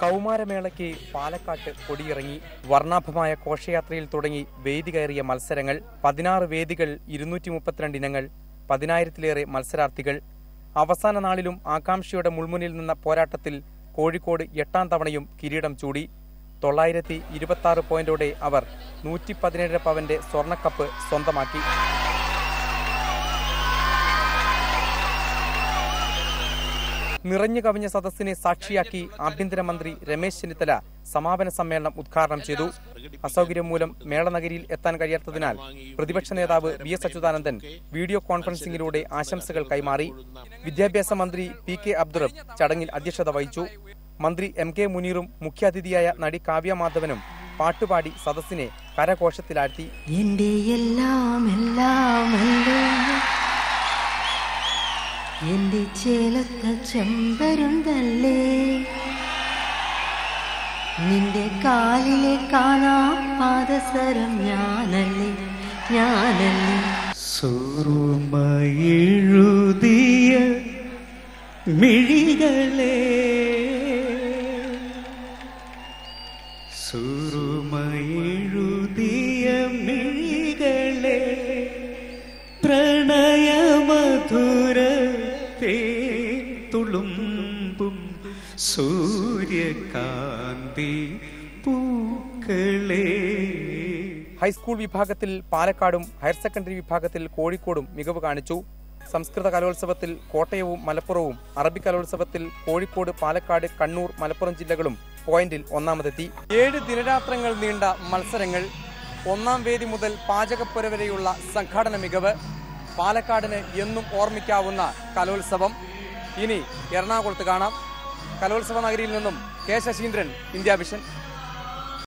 കൗമാരമേളയ്ക്ക് പാലക്കാട്ട് കൊടിയിറങ്ങി വർണാഭമായ ഘോഷയാത്രയിൽ തുടങ്ങി വേദി കയറിയ മത്സരങ്ങൾ പതിനാറ് വേദികൾ ഇരുന്നൂറ്റി മുപ്പത്തിരണ്ട് ഇനങ്ങൾ പതിനായിരത്തിലേറെ മത്സരാർത്ഥികൾ. അവസാന നാളിലും ആകാംക്ഷയുടെ മുൾമുനിൽ നിന്ന പോരാട്ടത്തിൽ കോഴിക്കോട് എട്ടാം തവണയും കിരീടം ചൂടി. തൊള്ളായിരത്തി ഇരുപത്തി പോയിന്റോടെ അവർ നൂറ്റി പതിനേഴ് പവന്റെ സ്വർണക്കപ്പ് സ്വന്തമാക്കി. നിറഞ്ഞു കവിഞ്ഞ സദസ്സിനെ സാക്ഷിയാക്കി ആഭ്യന്തരമന്ത്രി രമേശ് ചെന്നിത്തല സമാപന സമ്മേളനം ഉദ്ഘാടനം ചെയ്തു. അസൗകര്യം മൂലം മേളനഗരിയിൽ എത്താൻ കഴിയാത്തതിനാൽ പ്രതിപക്ഷ നേതാവ് വി എസ് അച്യുതാനന്ദൻ വീഡിയോ കോൺഫറൻസിംഗിലൂടെ ആശംസകൾ കൈമാറി. വിദ്യാഭ്യാസ മന്ത്രി പി കെ അബ്ദുറബ് ചടങ്ങിൽ അധ്യക്ഷത വഹിച്ചു. മന്ത്രി എം കെ മുനീറും മുഖ്യാതിഥിയായ നടി കാവ്യ മാധവനും പാട്ടുപാടി സദസ്സിനെ കരഘോഷത്തിലാഴ്ത്തി. എന്റെ എല്ലാം എല്ലാമല്ലോ എന്റെ ചേലത്ത ചെമ്പരുന്തല്ലേ നിന്റെ കാലിലെ കാണാ പാദസരം ഞാനല്ലേ ഞാനല്ലേ? സുറുമയെഴുതിയ മിഴികളെ. സുറുമയെഴുതിയ മിഴികളെ. പ്രണയമധുരത്തെ തുളുമ്പും സൂര്യകാന്തി പൂക്കളേ. ഹൈസ്കൂൾ വിഭാഗത്തിൽ പാലക്കാടും ഹയർ സെക്കൻഡറി വിഭാഗത്തിൽ കോഴിക്കോടും മികവ് കാണിച്ചു. സംസ്കൃത കലോത്സവത്തിൽ കോട്ടയവും മലപ്പുറവും അറബി കലോത്സവത്തിൽ കോഴിക്കോട് പാലക്കാട് കണ്ണൂർ മലപ്പുറം ജില്ലകളും പോയിന്റിൽ ഒന്നാമതെത്തി. ഏഴ് ദിനരാത്രങ്ങൾ നീണ്ട മത്സരങ്ങൾ. ഒന്നാം വേദി മുതൽ പാചകപ്പുര വരെയുള്ള സംഘാടന മികവ്. പാലക്കാടിന് എന്നും ഓർമ്മിക്കാവുന്ന കലോത്സവം. ഇനി എറണാകുളത്ത് കാണാം. കലോത്സവ നഗരിയിൽ നിന്നും കെ ശശീന്ദ്രൻ ഇന്ത്യ വിഷൻ.